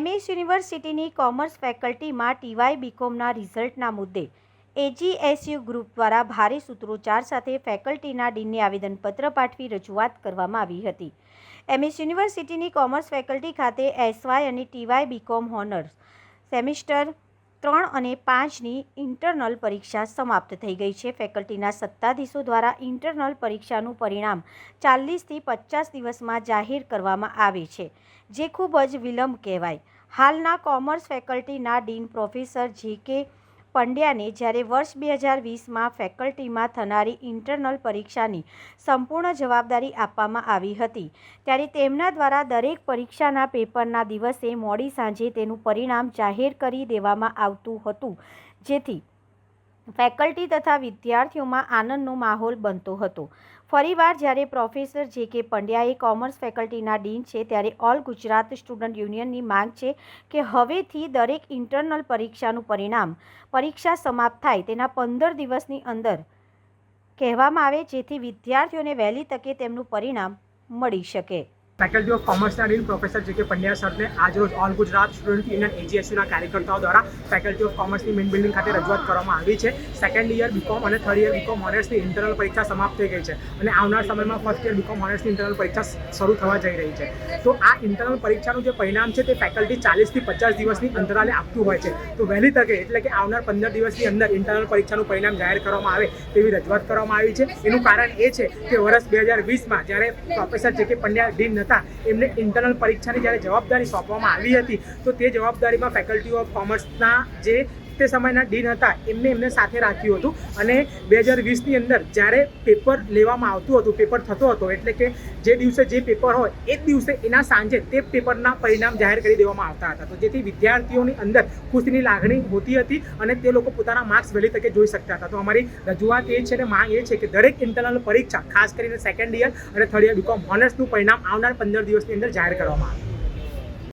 MS યુનિવર્સિટીની commerce ફેકલ્ટીમાં ટીવાય બીકોમના રિઝલ્ટના મુદ્દે AGSU group દ્વારા ભારે સૂત્રોચ્ચાર સાથે ફેકલ્ટીના ડીનને આવેદનપત્ર પાઠવી રજૂઆત કરવામાં આવી હતી. એમએસ યુનિવર્સિટીની કોમર્સ ફેકલ્ટી ખાતે એસવાય અને ટીવાય બીકોમ હોનર્સ સેમિસ્ટર ત્રણ અને પાંચની ઇન્ટરનલ પરીક્ષા સમાપ્ત થઈ ગઈ છે. ફેકલ્ટીના સત્તાધીશો દ્વારા ઇન્ટરનલ પરીક્ષાનું પરિણામ ચાલીસથી પચાસ દિવસમાં જાહેર કરવામાં આવે છે, જે ખૂબ જ વિલંબ કહેવાય. હાલના કોમર્સ ફેકલ્ટીના ડીન પ્રોફેસર જે કે પંડ્યાને જ્યારે વર્ષ બે હજાર વીસમાં ફેકલ્ટીમાં થનારી ઇન્ટરનલ પરીક્ષાની સંપૂર્ણ જવાબદારી આપવામાં આવી હતી. ત્યારે તેમના દ્વારા દરેક પરીક્ષાના પેપરના દિવસે મોડી સાંજે તેનું પરિણામ જાહેર કરી દેવામાં આવતું હતું. જેથી ફેકલ્ટી તથા વિદ્યાર્થીઓમાં આનંદનો માહોલ બનતો હતો. ફરીવાર જ્યારે પ્રોફેસર જે કે પંડ્યાએ કોમર્સ ફેકલ્ટીના ડીન છે ત્યારે ઓલ ગુજરાત સ્ટુડન્ટ યુનિયનની માંગ છે કે હવેથી દરેક ઇન્ટરનલ પરીક્ષાનું પરિણામ, પરીક્ષા સમાપ્ત થાય તેના પંદર દિવસની અંદર કહેવામાં આવે જેથી વિદ્યાર્થીઓને વહેલી તકે તેમનું પરિણામ મળી શકે. Faculty of કોમર્સના dean professor J K Pandya સરને આજરોજ ઓલ ગુજરાત સ્ટુડન્ટ યુનિયન એજીએસયુના કાર્યકર્તાઓ દ્વારા ફેકલ્ટી ઓફ કોમર્સની મેઇન બિલ્ડિંગ ખાતે રજૂઆત કરવામાં આવી છે. સેકન્ડ યર બીકોમ અને થર્ડ યર બીકોમ ઓનર્સની ઇન્ટરનલ પરીક્ષા સમાપ્ત થઈ ગઈ છે અને આવનાર સમયમાં ફર્સ્ટ યર બીકોમ ઓનર્સની ઇન્ટરનલ પરીક્ષા શરૂ થવા જઈ રહી છે. તો આ ઇન્ટરનલ પરીક્ષાનું જે પરિણામ છે તે ફેકલ્ટી ચાલીસથી પચાસ દિવસની અંતરાલે આપતું હોય છે. તો વહેલી તકે એટલે કે આવનાર પંદર દિવસની અંદર ઇન્ટરનલ પરીક્ષાનું પરિણામ જાહેર કરવામાં આવે તેવી રજૂઆત કરવામાં આવી છે. એનું કારણ એ છે કે વર્ષ બે હજાર વીસમાં જ્યારે professor J K Pandya dean હતા, એમને ઇન્ટરનલ પરીક્ષાની જ્યારે જવાબદારી સોંપવામાં આવી હતી, તો તે જવાબદારીમાં ફેકલ્ટી ઓફ કોમર્સના જે તે સમયના ડીન હતા, એમને એમને સાથે રાખ્યું હતું. અને બે હજાર વીસની અંદર જ્યારે પેપર લેવામાં આવતું હતું પેપર થતો હતો, એટલે કે જે દિવસે જે પેપર હોય, એ જ દિવસે એના સાંજે તે પેપરના પરિણામ જાહેર કરી દેવામાં આવતા હતા. તો જેથી વિદ્યાર્થીઓની અંદર ખુશીની લાગણી હોતી હતી અને તે લોકો પોતાના માર્ક્સ વહેલી તકે જોઈ શકતા હતા. તો અમારી રજૂઆત એ છે અને માંગ એ છે કે દરેક ઇન્ટરનલ પરીક્ષા, ખાસ કરીને સેકન્ડ યર અને થર્ડ યર બીકોમ ઓનર્સનું પરિણામ આવનાર પંદર દિવસની અંદર જાહેર કરવામાં આવે.